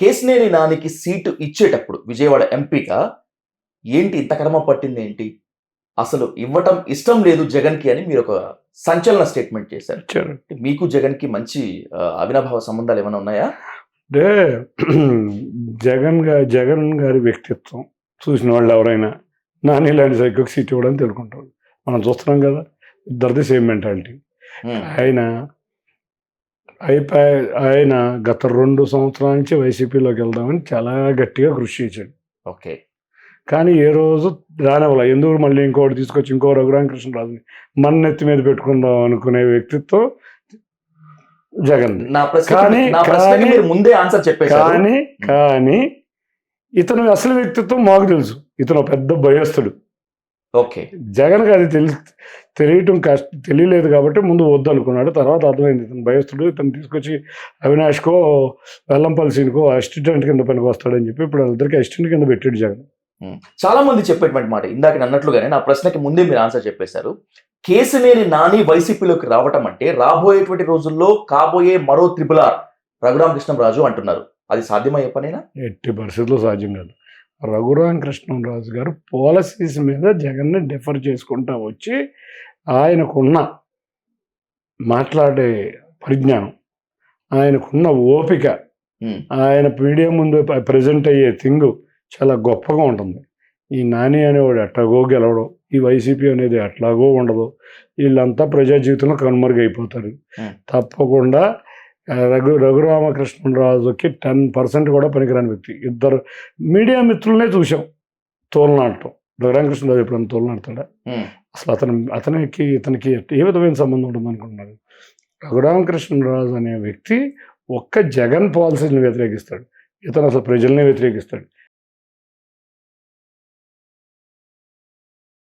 కేసినేని నానికి సీటు ఇచ్చేటప్పుడు విజయవాడ ఎంపీగా ఏంటి ఇంత కడమ పట్టింది ఏంటి? అసలు ఇవ్వటం ఇష్టం లేదు జగన్కి అని మీరు ఒక సంచలన స్టేట్మెంట్ చేశారు. మీకు జగన్కి మంచి అవినాభావ సంబంధాలు ఏమైనా ఉన్నాయా? అంటే జగన్ గారి జగన్ గారి వ్యక్తిత్వం చూసిన వాళ్ళు ఎవరైనా నాని ఇలాంటి సైకోకి సీట్ ఇవ్వడం తెలుసుకుంటారు. మనం చూస్తున్నాం కదా ఇద్దరిది సేమ్ మెంటాలిటీ ఆయన అయిపోయి ఆయన గత రెండు సంవత్సరాల నుంచి వైసీపీలోకి వెళ్దామని చాలా గట్టిగా కృషి చేశాడు. ఓకే. కానీ ఏ రోజు రానివ్వాల. ఎందుకు మళ్ళీ ఇంకోటి తీసుకొచ్చి ఇంకో రఘురామకృష్ణరాజుని మన నెత్తి మీద పెట్టుకుందాం అనుకునే వ్యక్తిత్వం జగన్. కానీ- ముందే ఆన్సర్ చెప్పేశారు. కానీ కానీ ఇతను అసలు వ్యక్తిత్వం మాకు తెలుసు. ఇతను పెద్ద భయస్తుడు ఓకే. జగన్కి అది తెలి తెలియటం కష్ట తెలియలేదు కాబట్టి ముందు వద్దు అనుకున్నాడు తర్వాత అర్థమైంది. ఇతను భయస్తుడు ఇతను తీసుకొచ్చి అవినాష్కో వెల్లంపల్లి సీన్కో అసిస్టెంట్ కింద పనికి వస్తాడని చెప్పి ఇప్పుడు వాళ్ళిద్దరికి అసిస్టెంట్ కింద పెట్టాడు జగన్. చాలా మంది చెప్పేటువంటి మాట. ఇందాక నేను అన్నట్లుగానే నా ప్రశ్నకి ముందే మీరు ఆన్సర్ చెప్పేశారు. కేసినేని నాని వైసీపీలోకి రావటం అంటే రాబోయేటువంటి రోజుల్లో కాబోయే మరో త్రిపుల్ ఆర్ రఘురామకృష్ణరాజు అంటున్నారు. అది సాధ్యమయ్యే పనేనా? ఎట్టి పరిస్థితుల్లో సాధ్యం కాదు. రఘురామ కృష్ణరాజు గారు పాలసీస్ మీద జగన్ని డిఫర్ చేసుకుంటా వచ్చి ఆయనకున్న మాట్లాడే పరిజ్ఞానం ఆయనకున్న ఓపిక ఆయన మీడియా ముందు ప్రజెంట్ అయ్యే థింగ్ చాలా గొప్పగా ఉంటుంది. ఈ నాని అనేవాడు ఎట్లాగో గెలవడం ఈ వైసీపీ అనేది ఎట్లాగో ఉండదు వీళ్ళంతా ప్రజా జీవితంలో కనుమరుగైపోతారు. తప్పకుండా రఘు రఘురామకృష్ణరాజుకి టెన్ పర్సెంట్ కూడా పనికిరాని వ్యక్తి. ఇద్దరు మీడియా మిత్రులనే చూసాం తోలనాడటం రఘురామకృష్ణరాజు ఎప్పుడైనా తోలనాడతాడా? అసలు అతను అతనికి ఇతనికి ఏ విధమైన సంబంధం ఉంటుంది అనుకుంటున్నారు రఘురామకృష్ణరాజు అనే వ్యక్తి ఒక్క జగన్ పాలసీని వ్యతిరేకిస్తాడు. ఇతను అసలు ప్రజల్ని వ్యతిరేకిస్తాడు.